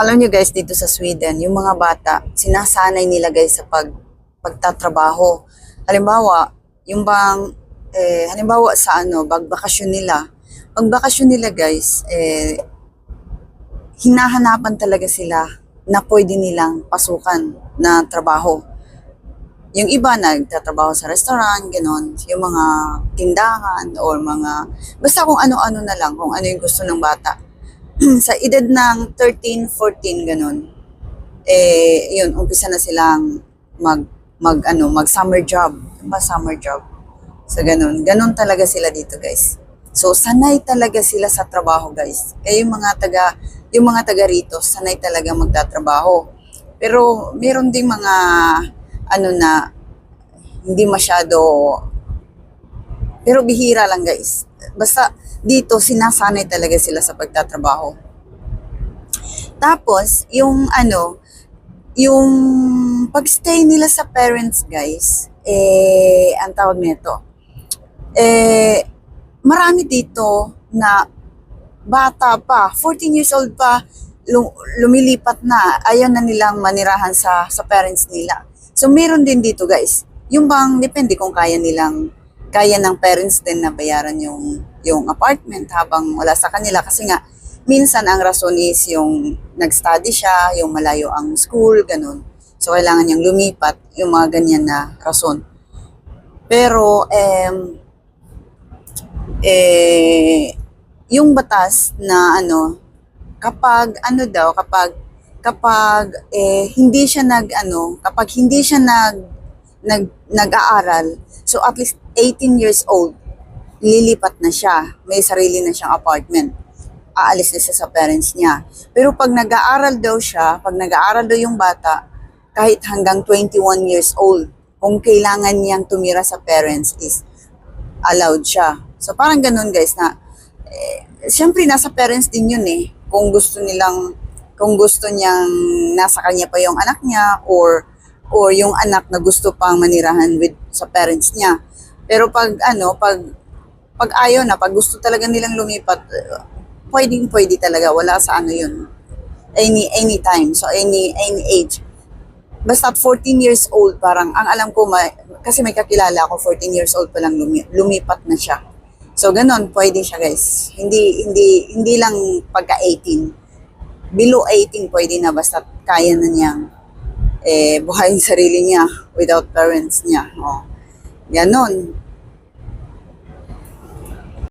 alam nyo guys, dito sa Sweden, yung mga bata, sinasanay nila guys sa pag, pagtatrabaho. Halimbawa, yung bang, eh, halimbawa sa ano, bagbakasyon nila. Pag bakasyon nila guys, eh, hinahanapan talaga sila na pwede nilang pasukan na trabaho. Yung iba nagtatrabaho sa restaurant, ganon. Yung mga tindahan or mga, basta kung ano-ano na lang, kung ano yung gusto ng bata. sa edad ng 13, 14, ganon. Eh, yun, umpisa na silang mag, mag, ano, mag summer job. Ba, summer job. So, ganon. Ganon talaga sila dito, guys. So, sanay talaga sila sa trabaho, guys. Kaya yung mga taga, yung mga taga rito, sanay talaga magtatrabaho. Pero, meron ding mga, ano na, hindi masyado, pero bihira lang, guys. Basta, dito, sinasanay talaga sila sa pagtatrabaho. Tapos, yung ano, yung pagstay nila sa parents, guys, eh, ang tawag nito, eh, marami dito na bata pa, 14 years old pa, lu- lumilipat na, ayaw na nilang manirahan sa, sa parents nila. So, meron din dito, guys. Yung bang, depende kung kaya nilang, kaya ng parents din na bayaran yung, yung apartment habang wala sa kanila. Kasi nga, minsan ang rason is yung nag-study siya, yung malayo ang school, ganun. So, kailangan niyang lumipat, yung mga ganyan na rason. Pero, em, eh, yung batas na ano, kapag ano daw, kapag kapag eh, hindi siya nag ano, kapag hindi siya nag nag nag-aaral, so at least 18 years old, lilipat na siya. May sarili na siyang apartment. Aalis na siya sa parents niya. Pero pag nag-aaral daw siya, pag nag-aaral daw yung bata, kahit hanggang 21 years old, kung kailangan niyang tumira sa parents is allowed siya. So parang ganun guys na eh, syempre nasa parents din yun eh. Kung gusto nilang kung gusto niyang nasa kanya pa yung anak niya or or yung anak na gusto pang manirahan with sa parents niya. Pero pag ano, pag pag ayaw na, pag gusto talaga nilang lumipat, uh, pwedeng pwede talaga, wala sa ano yun. Any any time, so any any age. Basta 14 years old, parang ang alam ko, ma, kasi may kakilala ako, 14 years old pa lang lumi, lumipat na siya. So ganun, pwede siya guys. Hindi hindi hindi lang pagka 18. Below 18 pwede na basta kaya na niyang eh, buhayin sarili niya without parents niya. Oh. Ganon.